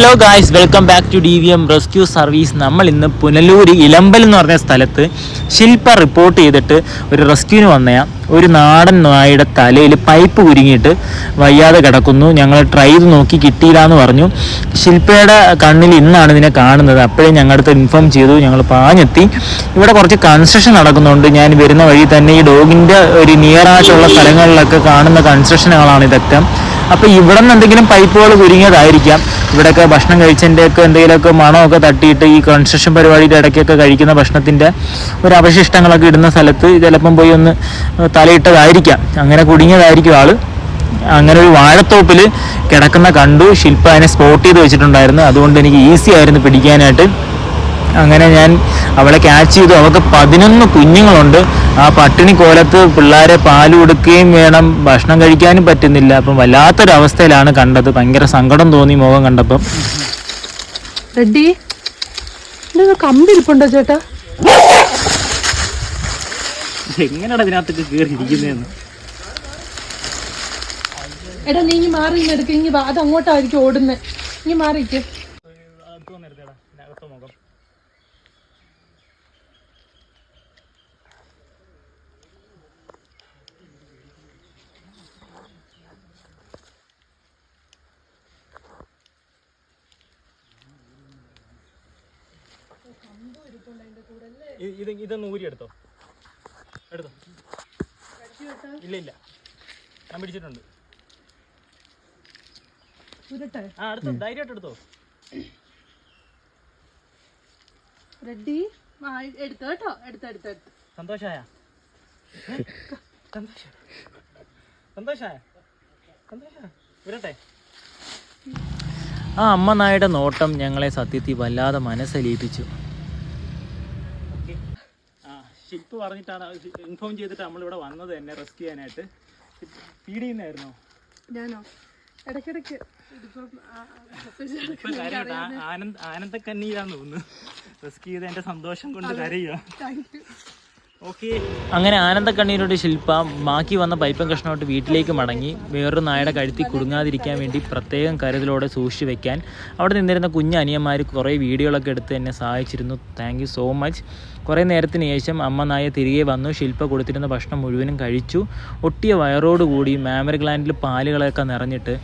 Hello guys welcome back to D V M rescue service നമ്മൾ ഇന്ന് പുനലൂർ ഇലമ്പൽ എന്ന് പറഞ്ഞ സ്ഥലത്ത് ശില്പ റിപ്പോർട്ട് ചെയ്തിട്ട് ഒരു റെസ്ക്യൂവിന് വന്നയാ. ഒരു നാടൻ നായയുടെ തലയിൽ പൈപ്പ് കുരുങ്ങിയിട്ട് വയ്യാതെ കിടക്കുന്നു. ഞങ്ങൾ ട്രൈ ചെയ്ത് നോക്കി കിട്ടിയില്ല എന്ന് പറഞ്ഞു. ശില്പയുടെ കണ്ണിൽ ഇന്നാണ് ഇതിനെ കാണുന്നത്. അപ്പോഴേ ഞങ്ങളുടെ ഇൻഫോം ചെയ്തു. ഞങ്ങൾ പാഞ്ഞെത്തി. ഇവിടെ കുറച്ച് കൺസ്ട്രക്ഷൻ നടക്കുന്നുണ്ട്. ഞാൻ വരുന്ന വഴി തന്നെ ഈ ഡോഗിന്റെ ഒരു നിയർ ആയിട്ടുള്ള സ്ഥലങ്ങളിലൊക്കെ കാണുന്ന കൺസ്ട്രക്ഷനുകളാണ് ഇതൊക്കെ. അപ്പോൾ ഇവിടെ നിന്ന് എന്തെങ്കിലും പൈപ്പുകൾ കുരുങ്ങിയതായിരിക്കാം ഇവിടെയൊക്കെ ഭക്ഷണം കഴിച്ചതിന്റെയൊക്കെ എന്തെങ്കിലുമൊക്കെ മണമൊക്കെ തട്ടിയിട്ട് ഈ കൺസ്ട്രക്ഷൻ പരിപാടിയുടെ ഇടയ്ക്കൊക്കെ കഴിക്കുന്ന ഭക്ഷണത്തിന്റെ ഒരു അവശിഷ്ടങ്ങളൊക്കെ ഇടുന്ന സ്ഥലത്ത് ചിലപ്പം പോയി ഒന്ന് തലയിട്ടതായിരിക്കാം. അങ്ങനെ കുടുങ്ങിയതായിരിക്കും ആൾ. അങ്ങനെ ഒരു വാഴത്തോപ്പിൽ കിടക്കുന്ന കണ്ടു. ശില്പ അതിനെ സ്പോട്ട് ചെയ്ത് വെച്ചിട്ടുണ്ടായിരുന്നു. അതുകൊണ്ട് എനിക്ക് ഈസി ആയിരുന്നു പിടിക്കാനായിട്ട്. അങ്ങനെ ഞാൻ അവളെ ക്യാച്ച് ചെയ്തു. അവൾക്ക് പതിനൊന്ന് കുഞ്ഞുങ്ങളുണ്ട്. ആ പട്ടിണി കോലത്ത് പിള്ളേരെ പാൽ കൊടുക്കുകയും വേണം. ഭക്ഷണം കഴിക്കാനും പറ്റുന്നില്ല. അപ്പം വല്ലാത്തൊരവസ്ഥയിലാണ് കണ്ടത്. ഭയങ്കര സങ്കടം തോന്നി മുഖം കണ്ടപ്പം. റെഡി കമ്പിരിപ്പുണ്ടോ ചേട്ടാ? എങ്ങനെയാണ് ഇതിനകത്തൊക്കെ കയറി ഇരിക്കുന്നതെന്ന് എടാ നീ ഇങ്ങി മാറി ഇങ്ങ് എടുക്ക. ഇങ്ങി അത് അങ്ങോട്ടായിരിക്കും ഓടുന്നത് ഇങ്ങി മാറിക്ക് ഇത് ഇതൊന്ന് ഊരി എടുത്തോ? എടുത്തോ? ഇല്ല ഇല്ല. ഞാൻ പിടിച്ചിട്ടുണ്ട്. ആ എടുത്തോ ധൈര്യമായിട്ട് എടുത്തോ. റെഡി? എടുത്തോ കേട്ടോ. എടുത്തോ എടുത്തോ എടുത്ത്. സന്തോഷായ? സന്തോഷ? സന്തോഷായ? സന്തോഷ? വരട്ടെ ആ അമ്മ നായുടെ നോട്ടം ഞങ്ങളെ സത്യത്തിൽ വല്ലാതെ മനസ്സലിയിപ്പിച്ചു. ശില്പ് പറഞ്ഞിട്ടാണ് ഇൻഫോം ചെയ്തിട്ട് നമ്മൾ നമ്മളിവിടെ വന്നത് തന്നെ റെസ്ക് ചെയ്യാനായിട്ട്. ഫീഡ് ചെയ്യുന്നായിരുന്നോ ഞാനോ? ഇടയ്ക്കിടയ്ക്ക് ആനന്ദ ആനന്ദക്കന്നീരാന്ന് തോന്നുന്നു. റെസ്ക് ചെയ്ത് എന്റെ സന്തോഷം കൊണ്ട് കരയുക താങ്ക് you. അങ്ങനെ ആനന്ദക്കണ്ണീരോട് ശില്പ ബാക്കി വന്ന പൈപ്പൻ കഷ്ണമായിട്ട് വീട്ടിലേക്ക് മടങ്ങി വേറൊരു നായയുടെ കഴുത്തി കുടുങ്ങാതിരിക്കാൻ വേണ്ടി പ്രത്യേകം കരുതലോടെ സൂക്ഷിച്ചു വെക്കാൻ അവിടെ നിന്നിരുന്ന കുഞ്ഞു അനിയന്മാർ കുറേ വീഡിയോകളൊക്കെ എടുത്ത് എന്നെ സഹായിച്ചിരുന്നു. താങ്ക് സോ മച്ച് കുറേ നേരത്തിന് ശേഷം അമ്മ നായ തിരികെ വന്നു. ശില്പ കൊടുത്തിരുന്ന ഭക്ഷണം മുഴുവനും കഴിച്ചു. ഒട്ടിയ വയറോടുകൂടി മാമറി ഗ്ലാൻഡിൽ പാലുകളൊക്കെ നിറഞ്ഞിട്ട്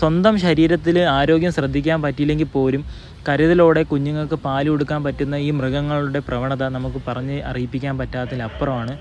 സ്വന്തം ശരീരത്തിൽ ആരോഗ്യം ശ്രദ്ധിക്കാൻ പറ്റിയില്ലെങ്കിൽ പോലും കരുതലോടെ കുഞ്ഞുങ്ങൾക്ക് പാൽ കൊടുക്കാൻ പറ്റുന്ന ഈ മൃഗങ്ങളുടെ പ്രവണത നമുക്ക് പറഞ്ഞ് അറിയിപ്പിക്കാൻ പറ്റാത്തതിലപ്പുറമാണ്.